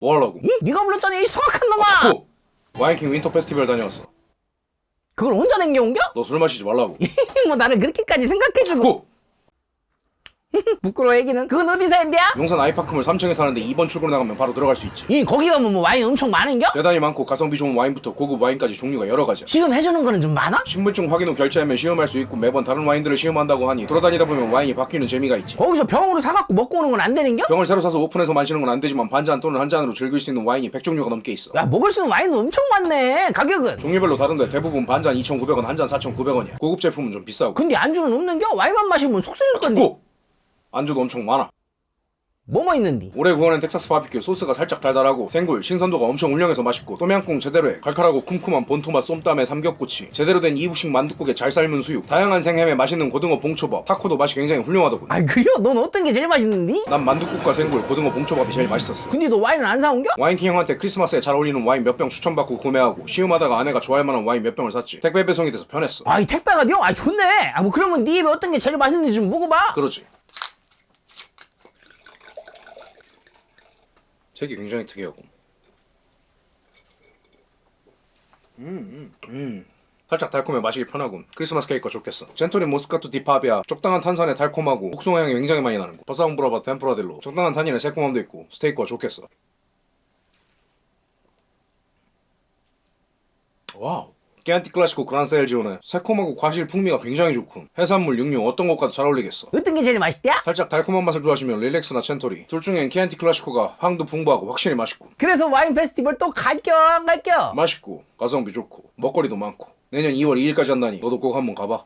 뭐 하려고? 이? 네가 불렀잖아 이 수학한 놈아 고! 와인킹 윈터 페스티벌 다녀왔어. 그걸 혼자 남겨온겨? 너 술 마시지 말라고. 뭐 나를 그렇게까지 생각해주고 고! 부끄러워 얘기는 그건 어디서 했냐? 용산 아이파크몰 3층에 사는데 2번 출구로 나가면 바로 들어갈 수 있지. 이 거기 가면 뭐 와인 엄청 많은겨? 대단히 많고 가성비 좋은 와인부터 고급 와인까지 종류가 여러 가지야. 지금 해주는 거는 좀 많아? 신분증 확인 후 결제하면 시음할 수 있고 매번 다른 와인들을 시음한다고 하니 돌아다니다 보면 와인이 바뀌는 재미가 있지. 거기서 병으로 사갖고 먹고 오는 건 안 되는겨? 병을 새로 사서 오픈해서 마시는 건 안 되지만 반잔 또는 한 잔으로 즐길 수 있는 와인이 100종류가 넘게 있어. 야 먹을 수 있는 와인도 엄청 많네 가격은 종류별로 다른데 대부분 반잔 2,900원, 한 잔 4,900원이야. 고급 제품은 좀 비싸고. 근데 안주는 없는겨? 와인만 마시면 속 쓰릴 건데 고! 안주도 엄청 많아. 뭐뭐 있는디? 올해 구워낸 텍사스 바비큐 소스가 살짝 달달하고 생굴 신선도가 엄청 훌륭해서 맛있고 또미앙꿍 제대로 해 칼칼하고 쿰쿰한 본토맛 쏨땀에 삼겹꼬치 제대로 된 이부식 만둣국에 잘 삶은 수육 다양한 생햄에 맛있는 고등어 봉초밥 타코도 맛이 굉장히 훌륭하더군 아 그래요? 넌 어떤 게 제일 맛있는디? 난 만둣국과 생굴 고등어 봉초밥이 제일 맛있었어 근데 너 와인을 안 사온 겨? 와인킹 형한테 크리스마스에 잘 어울리는 와인 몇 병 추천받고 구매하고 시음하다가 아내가 좋아할 만한 와인 몇 병을 샀지 택배 배송이 돼서 편했어 아이 택배가 돼? 아 좋네 아 뭐 그러면 네 입에 어떤 게 제일 맛있는지 좀 먹어봐 그러지 색이 굉장히 특이하고. 음, 음, 음. 살짝 달콤해 마시기 편하군 크리스마스 케이크가 좋겠어. 젠토린 모스카토 디파비아. 적당한 탄산에 달콤하고 복숭아 향이 굉장히 많이 나는 거. 버사움브라바 템프라델로. 적당한 탄닌에 새콤함도 있고 스테이크가 좋겠어. 와우 깨안티 클라시코 그란셀지오네. 새콤하고 과실 풍미가 굉장히 좋군. 해산물, 육류 어떤 것과도 잘 어울리겠어. 어떤 게 제일 맛있대야? 살짝 달콤한 맛을 좋아하시면 릴렉스나 첸토리. 둘 중엔 키안티 클라시코가 향도 풍부하고 확실히 맛있고 그래서 와인 페스티벌 또 갈겨 안 갈겨? 맛있고 가성비 좋고 먹거리도 많고. 내년 2월 2일까지 한다니 너도 꼭 한번 가봐